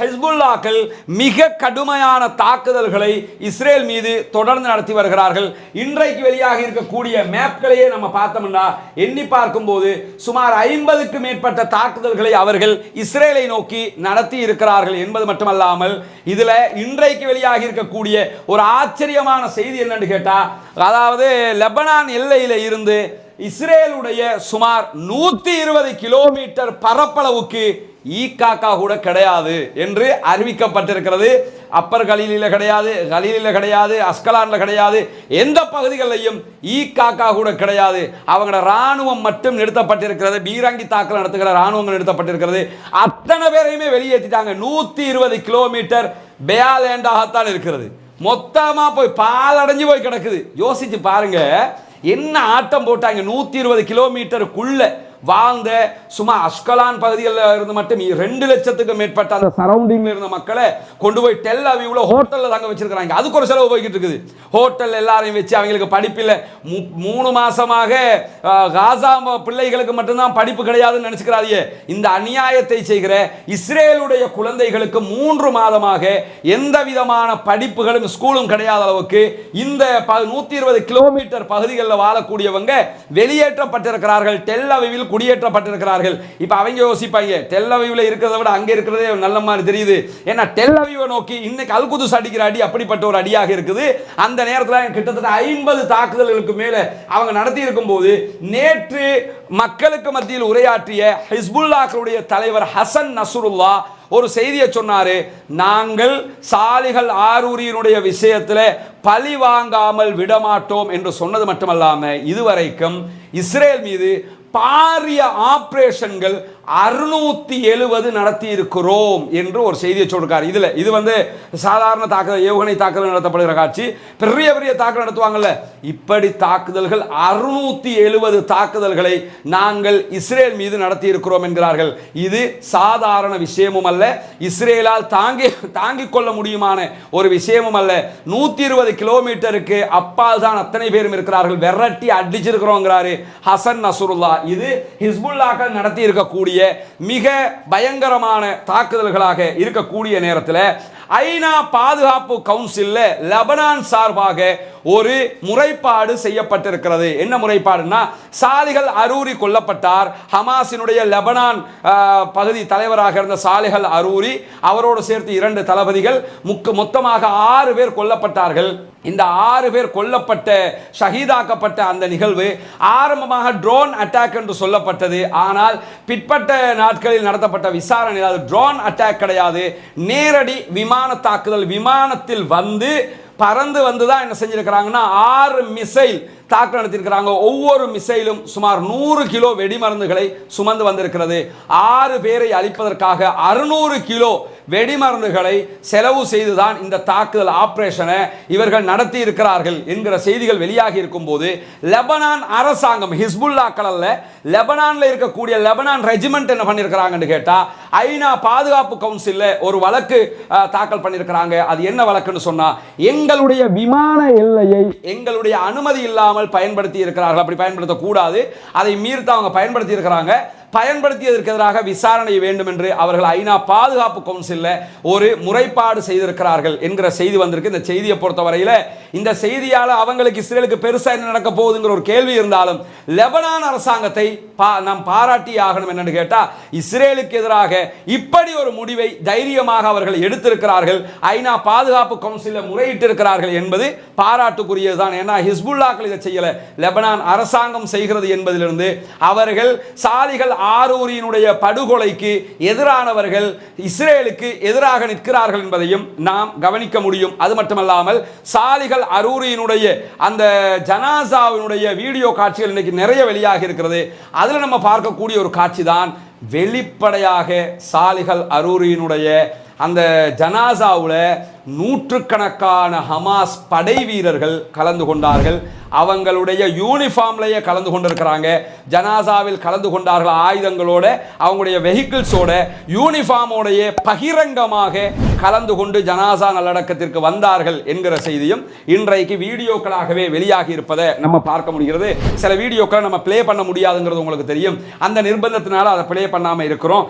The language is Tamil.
ஹெஸ்புல்லாக்கள் மிக கடுமையான தாக்குதல்களை இஸ்ரேல் மீது தொடர்ந்து நடத்தி வருகிறார்கள். இன்றைக்கு வெளியாக இருக்கக்கூடிய மேப்களையே நம்ம பார்த்தோம்னா எண்ணி பார்க்கும்போது சுமார் ஐம்பதுக்கு மேற்பட்ட தாக்குதல்களை அவர்கள் இஸ்ரேலை நோக்கி நடத்தி இருக்கிறார்கள் என்பது மட்டுமல்லாமல் இதில் இன்றைக்கு வெளியாக இருக்கக்கூடிய ஒரு ஆச்சரியமான செய்தி என்னன்னு கேட்டால் அதாவது லெபனான் எல்லையில் இருந்து இஸ்ரேலுடைய சுமார் நூற்றி இருபது கிலோமீட்டர் பரப்பளவுக்கு ஈகாக்கா கூட கிடையாது என்று அறிவிக்கப்பட்டிருக்கிறது. அப்பர் கலீலில கிடையாது கலீலில கிடையாது அஸ்கலான்ல கிடையாது. எந்த பகுதிகளிலையும் ஈகாக்கா கூட கிடையாது. அவங்களோட ராணுவம் மட்டும் நிறுத்தப்பட்டிருக்கிறது. பீரங்கி தாக்கல் நடத்துகிற இராணுவங்கள் நிறுத்தப்பட்டிருக்கிறது. அத்தனை பேரையுமே வெளியேற்றிட்டாங்க. நூற்றி இருபது கிலோமீட்டர் பேலேண்டாகத்தான் இருக்கிறது. மொத்தமாக போய் பாலடைஞ்சு போய் கிடக்குது. யோசிச்சு பாருங்க என்ன ஆட்டம் போட்டாங்க நூற்றி இருபது கிலோமீட்டருக்குள்ளே. வாழ்ந்த சும்மா அஸ்கலான் பகுதிகளில் இருந்து மட்டும் ரெண்டு லட்சத்துக்கு மேற்பட்ட அந்த சரௌண்டிங்கில் இருந்த மக்களை கொண்டு போய் டெல் அவியூல ஹோட்டல்ல தங்க வச்சிருக்கிறாங்க. அதுக்கு ஒரு செலவு போய்கிட்டு இருக்குது. ஹோட்டல் எல்லாரையும் வச்சு அவங்களுக்கு படிப்பில் மூ- மூணு மாசமாக காசா பிள்ளைகளுக்கு மட்டும்தான் படிப்பு கிடையாதுன்னு நினச்சிக்கிறாதியே. இந்த அநியாயத்தை செய்கிற இஸ்ரேலுடைய குழந்தைகளுக்கு மூன்று மாதமாக எந்த விதமான படிப்புகளும் ஸ்கூலும் கிடையாத அளவுக்கு இந்த நூத்தி இருபது கிலோமீட்டர் பகுதிகளில் வாழக்கூடியவங்க வெளியேற்றப்பட்டிருக்கிறார்கள். டெல் அவிவில் குடியேற்றப்பட்டிருக்கிறார்கள். இப்போ அவங்க யோசிப்பாங்க டெல்லவியூவில் இருக்கிறத விட அங்கே இருக்கிறதே நல்ல மாதிரி தெரியுது. ஏன்னா டெல்லவியூவை நோக்கி இன்னைக்கு அல்குதுஸ் அடிக்கிற அடி அப்படிப்பட்ட ஒரு அடியாக இருக்குது. அந்த நேரத்தில் கிட்டத்தட்ட ஐம்பது தாக்குதல்களுக்கு மேலே அவங்க நடத்தி இருக்கும்போது நேற்று மக்களுக்கு மத்தியில் உரையாற்றிய ஹிஸ்புல்லாக்களுடைய தலைவர் ஹசன் நசுருல்லா ஒரு செய்தியை சொன்னார். நாங்கள் சாலிகள் ஆரூரியினுடைய விஷயத்தில் பழி வாங்காமல் விடமாட்டோம் என்று சொன்னது மட்டுமல்லாமல் இதுவரைக்கும் இஸ்ரேல் மீது பாரிய ஆப்ரேஷன்கள் அறுநூத்தி எழுபது நடத்தி இருக்கிறோம் என்று ஒரு செய்தியை சொல்றாரு இதுல இது வந்து சாதாரண தாக்குதல் ஏவுகணை தாக்குதல் நடத்தப்படுகிற காட்சி. பெரிய பெரிய தாக்குதல் நடத்துவாங்கல்ல. இப்படி தாக்குதல்கள் அறுநூத்தி எழுபது தாக்குதல்களை நாங்கள் இஸ்ரேல் மீது நடத்தி இருக்கிறோம் என்கிறார்கள். இது சாதாரண விஷயமும் அல்ல. இஸ்ரேலால் தாங்கி தாங்கிக் கொள்ள முடியுமான ஒரு விஷயமும் அல்ல. நூத்தி இருபது கிலோமீட்டருக்கு அப்பால் தான் அத்தனை பேரும் இருக்கிறார்கள். விரட்டி அடிச்சிருக்கிறோங்கிறாரு ஹசன் நசுருல்லா. இது ஹிஸ்புல்லாக்கள் நடத்தி இருக்கக்கூடிய மிக பயங்கரமான தாக்குதல்களாக இருக்கக்கூடிய நேரத்தில் ஐநா பாதுகாப்பு கவுன்சிலில் லெபனான் சார்பாக ஒரு முறைப்பாடு செய்யப்பட்டிருக்கிறது. என்ன முறைப்பாடுன்னா சாலிகள் அரூரி கொல்லப்பட்டார். ஹமாஸினுடைய லெபனான் பகுதி தலைவராக இருந்த சாலிகள் அரூரி அவரோடு சேர்த்து இரண்டு தளபதிகள் முக்கு மொத்தமாக ஆறு பேர் கொல்லப்பட்டார்கள். இந்த ஆறு பேர் கொல்லப்பட்ட ஷஹீதாக்கப்பட்ட அந்த நிகழ்வு ஆரம்பமாக ட்ரோன் அட்டாக் என்று சொல்லப்பட்டது. ஆனால் பிற்பட்ட நாட்களில் நடத்தப்பட்ட விசாரணையில் அது ட்ரோன் அட்டாக் கிடையாது. நேரடி விமான தாக்குதல் விமானத்தில் வந்து பறந்து வந்து தான் என்ன செஞ்சிருக்கிறாங்கன்னா ஆறு மிசைல் தாக்குதல் நடத்தியிருக்கிறாங்க. ஒவ்வொரு மிசைலும் சுமார் நூறு கிலோ வெடிமருந்துகளை சுமந்து வந்திருக்கிறது. ஆறு பேரை அழிப்பதற்காக அறுநூறு கிலோ வெடிமருந்துகளை செலவு செய்துதான் இந்த தாக்குதல் ஆபரேஷனை இவர்கள் நடத்தி இருக்கிறார்கள் என்கிற செய்திகள் வெளியாகி இருக்கும்போது லெபனான் அரசாங்கம் ஹிஸ்புல்லாக்கள் அல்ல லெபனான்ல இருக்கக்கூடிய லெபனான் ரெஜிமெண்ட் என்ன பண்ணியிருக்கிறாங்கன்னு கேட்டா ஐநா பாதுகாப்பு கவுன்சிலில் ஒரு வழக்கு தாக்கல் பண்ணியிருக்கிறாங்க அது என்ன வழக்குன்னு சொன்னா எங்களுடைய விமான எல்லையை எங்களுடைய அனுமதி இல்லாமல் பயன்படுத்தி இருக்கிறார்கள். அப்படி பயன்படுத்தக்கூடாது. அதை மீறித்து அவங்க பயன்படுத்தி இருக்கிறாங்க. பயன்படுத்தியதற்கு எதிராக விசாரணை வேண்டும் என்று அவர்கள் ஐநா பாதுகாப்பு கவுன்சிலில் ஒரு முறைப்பாடு செய்திருக்கிறார்கள் என்கிற செய்தி வந்திருக்கு. இந்த செய்தியை பொறுத்தவரையில் இந்த செய்தியால் அவங்களுக்கு இஸ்ரேலுக்கு பெருசாக என்ன நடக்க போகுதுங்கிற ஒரு கேள்வி இருந்தாலும் லெபனான் அரசாங்கத்தை பா நாம் பாராட்டி ஆகணும் என்னன்னு கேட்டால் இஸ்ரேலுக்கு எதிராக இப்படி ஒரு முடிவை தைரியமாக அவர்கள் எடுத்திருக்கிறார்கள். ஐநா பாதுகாப்பு கவுன்சிலில் முறையிட்டிருக்கிறார்கள் என்பது பாராட்டுக்குரியதுதான். ஏன்னா ஹிஸ்புல்லாக்கள் இதை செய்யலை. லெபனான் அரசாங்கம் செய்கிறது என்பதிலிருந்து அவர்கள் சாதிகள் ஆரூரியினுடைய படுகொலைக்கு எதிரானவர்கள் இஸ்ரேலுக்கு எதிராக நிற்கிறார்கள் என்பதையும் நாம் கவனிக்க முடியும். அது மட்டுமல்லாமல் சாலிகள் அரூரியினுடைய அந்த ஜனாசாவினுடைய வீடியோ காட்சிகள் இன்னைக்கு நிறைய வெளியாக இருக்கிறது. அதில் நம்ம பார்க்கக்கூடிய ஒரு காட்சி தான் வெளிப்படையாக சாலிகள் அரூரியினுடைய அந்த ஜனாசாவில் நூற்றுக்கணக்கான ஹமாஸ் படை வீரர்கள் கலந்து கொண்டார்கள். அவங்களுடைய யூனிஃபார்ம்லேயே கலந்து கொண்டிருக்கிறாங்க. ஜனாசாவில் கலந்து கொண்டார்கள் ஆயுதங்களோட அவங்களுடைய வெஹிக்கிள்ஸோட யூனிஃபார்மோடைய பகிரங்கமாக கலந்து கொண்டு ஜனாசா நல்லடக்கத்திற்கு வந்தார்கள் என்கிற செய்தியும் இன்றைக்கு வீடியோக்களாகவே வெளியாகி இருப்பதை நம்ம பார்க்க முடிகிறது. சில வீடியோக்களை நம்ம ப்ளே பண்ண முடியாதுங்கிறது உங்களுக்கு தெரியும். அந்த நிர்பந்தத்தினால அதை ப்ளே பண்ணாமல் இருக்கிறோம்.